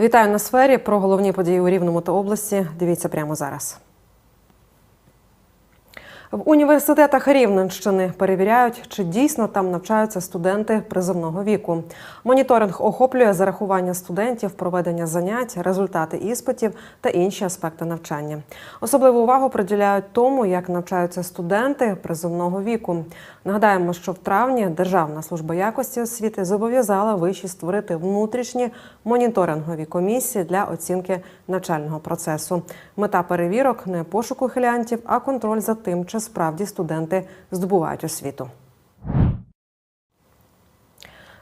Вітаю на сфері. Про головні події у Рівному та області. Дивіться прямо зараз. В університетах Рівненщини перевіряють, чи дійсно там навчаються студенти призовного віку. Моніторинг охоплює зарахування студентів, проведення занять, результати іспитів та інші аспекти навчання. Особливу увагу приділяють тому, як навчаються студенти призовного віку. Нагадаємо, що в травні Державна служба якості освіти зобов'язала виші створити внутрішні моніторингові комісії для оцінки навчального процесу. Мета перевірок не пошук ухилянтів, а контроль за тим, чи справді студенти здобувають освіту.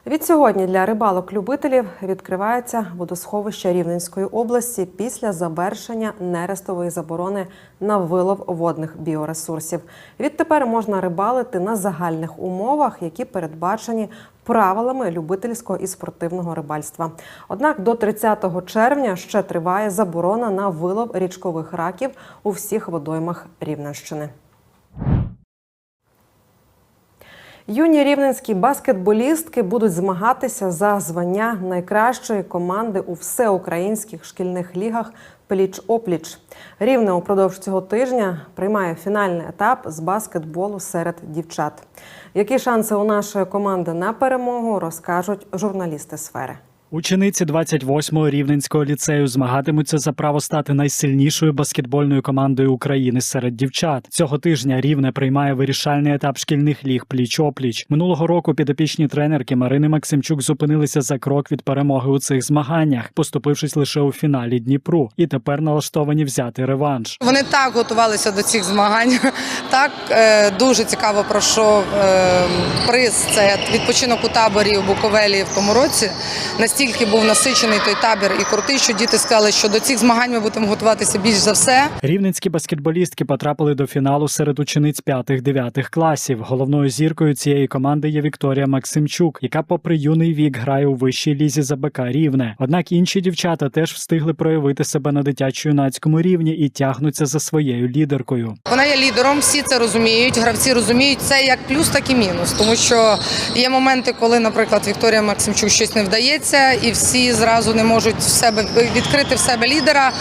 Від сьогодні для рибалок-любителів відкривається водосховище Рівненської області після завершення нерестової заборони на вилов водних біоресурсів. Відтепер можна рибалити на загальних умовах, які передбачені правилами любительського і спортивного рибальства. Однак до 30 червня ще триває заборона на вилов річкових раків у всіх водоймах Рівненщини. Юні рівненські баскетболістки будуть змагатися за звання найкращої команди у всеукраїнських шкільних лігах пліч-опліч. Рівне упродовж цього тижня приймає фінальний етап з баскетболу серед дівчат. Які шанси у нашої команди на перемогу розкажуть журналісти сфери. Учениці 28-го рівненського ліцею змагатимуться за право стати найсильнішою баскетбольною командою України серед дівчат. Цього тижня рівне приймає вирішальний етап шкільних ліг пліч-опліч. Минулого року підопічні тренерки Марини Максимчук зупинилися за крок від перемоги у цих змаганнях, поступившись лише у фіналі Дніпру, і тепер налаштовані взяти реванш. Вони так готувалися до цих змагань. Так е, дуже цікаво пройшов е, приз. Це відпочинок у таборі у Буковелі в тому році. Настільки був насичений той табір і крутий, що діти сказали, що до цих змагань ми будемо готуватися більш за все. Рівненські баскетболістки потрапили до фіналу серед учениць 5-9 класів. Головною зіркою цієї команди є Вікторія Максимчук, яка, попри юний вік, грає у вищій лізі за БК Рівне. Однак інші дівчата теж встигли проявити себе на дитячо-юнацькому рівні і тягнуться за своєю лідеркою. Вона є лідером, всі це розуміють. Гравці розуміють це як плюс, так і мінус. Тому що є моменти, коли, наприклад, Вікторія Максимчук щось не вдається, і всі зразу не можуть в себе відкрити в себе лідера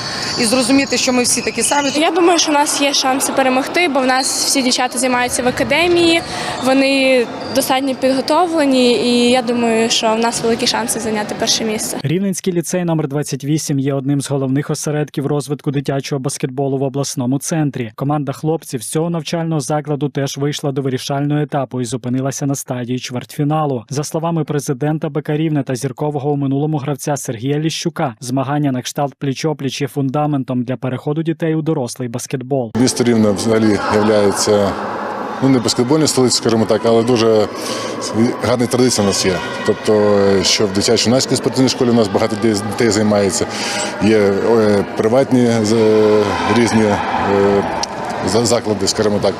і зрозуміти, що ми всі такі самі. Я думаю, що в нас є шанси перемогти, бо в нас всі дівчата займаються в академії, вони достатньо підготовлені, і я думаю, що в нас великі шанси зайняти перше місце. Рівненський ліцей номер 28 є одним з головних осередків розвитку дитячого баскетболу в обласному центрі. Команда хлопців з цього навчального закладу теж вийшла до вирішального етапу і зупинилася на стадії чвертьфіналу. За словами президента БК Рівне та зіркового минулому гравця Сергія Ліщука, змагання на кшталт пліч-опліч є фундаментом для переходу дітей у дорослий баскетбол. Місто Рівне взагалі є ну не баскетбольною столицею, скажімо так, але дуже гарна традиція у нас є. Тобто, е, що в дитячо-юнацькій спортивній школі у нас багато дітей- займається. Є е, приватні різні е, за- заклади, скажімо так.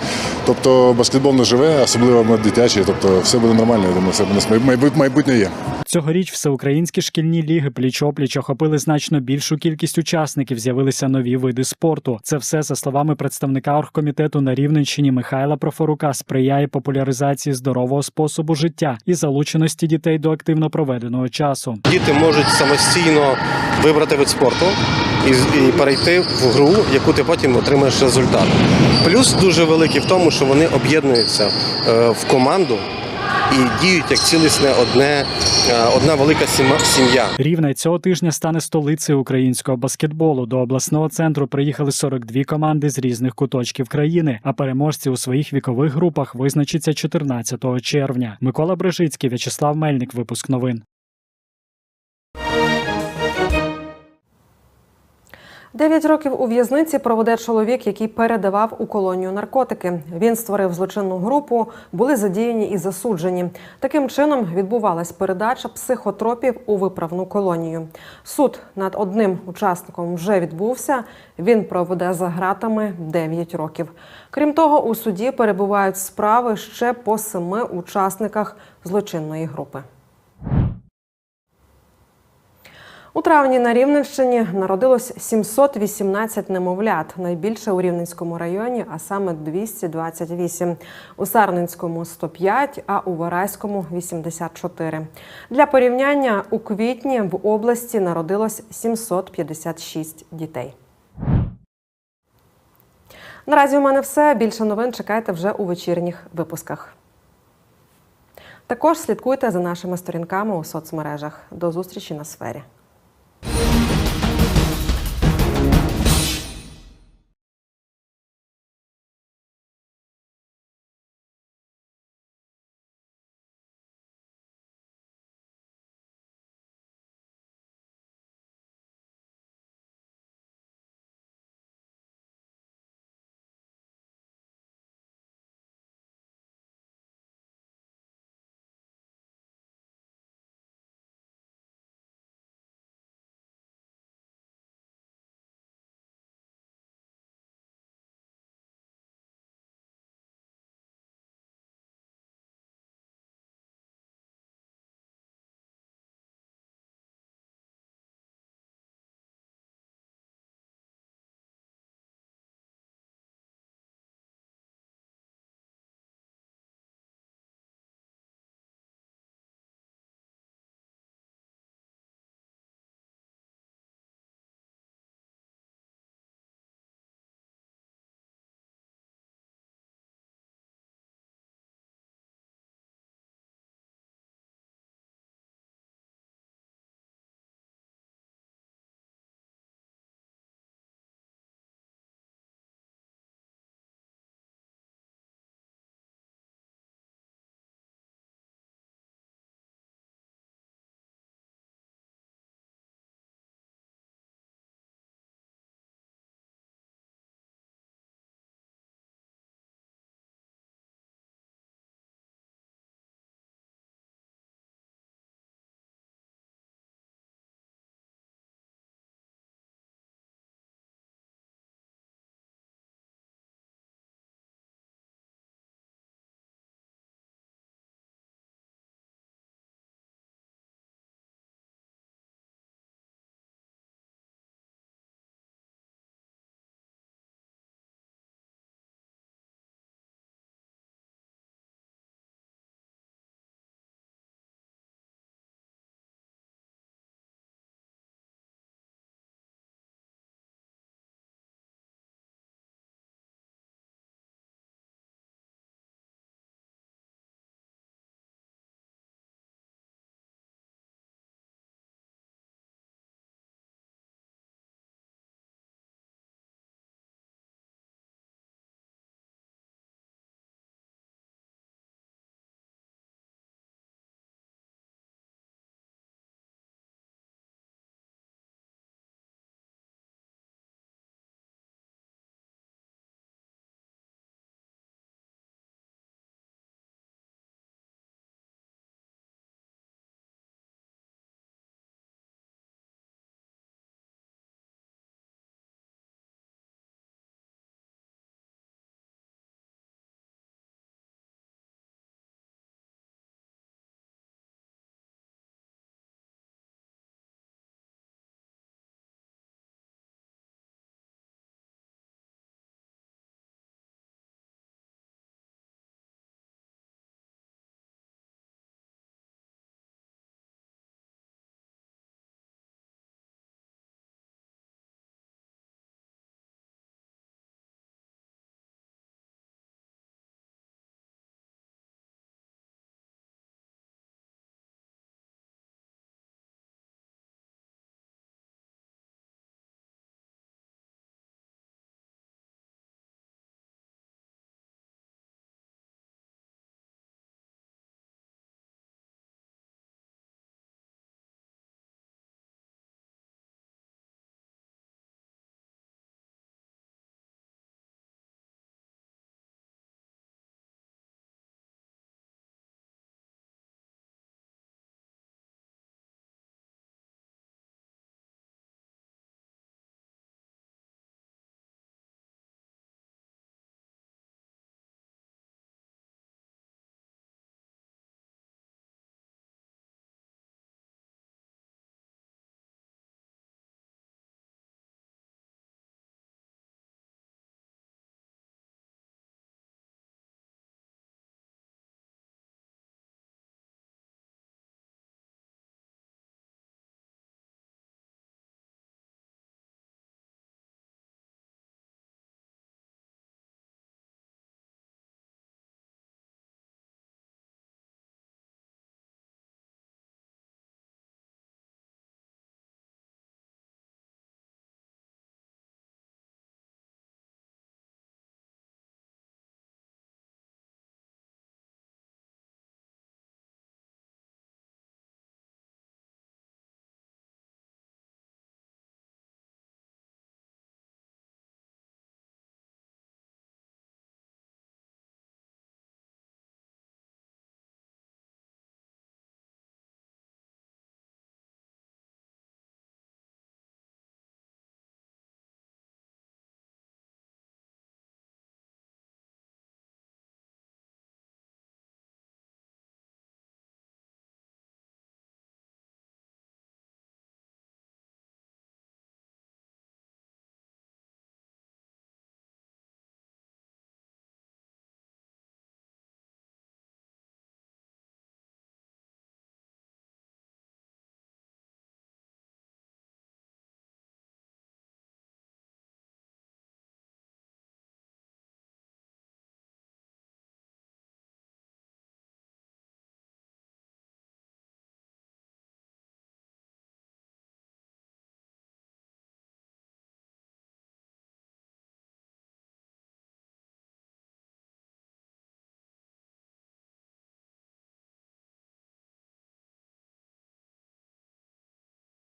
Тобто баскетбол не живе, особливо ми дитячі, тобто все буде нормально. Я думаю, все майбут- майбутнє є. Цьогоріч всеукраїнські шкільні ліги пліч-опліч охопили значно більшу кількість учасників. З'явилися нові види спорту. Це все за словами представника оргкомітету на Рівненщині Михайла Профорука сприяє популяризації здорового способу життя і залученості дітей до активно проведеного часу. Діти можуть самостійно вибрати вид спорту і, перейти в гру, яку ти потім отримаєш результат. Плюс дуже великий в тому, що вони об'єднуються е, в команду і діють як цілісне одне, е, одна велика сім'я. Рівне цього тижня стане столицею українського баскетболу. До обласного центру приїхали 42 команди з різних куточків країни. А переможці у своїх вікових групах визначаться 14 червня. Микола Брежицький, В'ячеслав Мельник. Випуск новин. Дев'ять років у в'язниці проведе чоловік, який передавав у колонію наркотики. Він створив злочинну групу, були задіяні і засуджені. Таким чином відбувалась передача психотропів у виправну колонію. Суд над одним учасником вже відбувся. Він проведе за ґратами 9 років. Крім того, у суді перебувають справи ще по семи учасниках злочинної групи. У травні на Рівненщині народилось 718 немовлят, найбільше у Рівненському районі, а саме 228. У Сарненському 105, а у Вараському 84. Для порівняння у квітні в області народилось 756 дітей. Наразі у мене все. Більше новин чекайте вже у вечірніх випусках. Також слідкуйте за нашими сторінками у соцмережах. До зустрічі на сфері.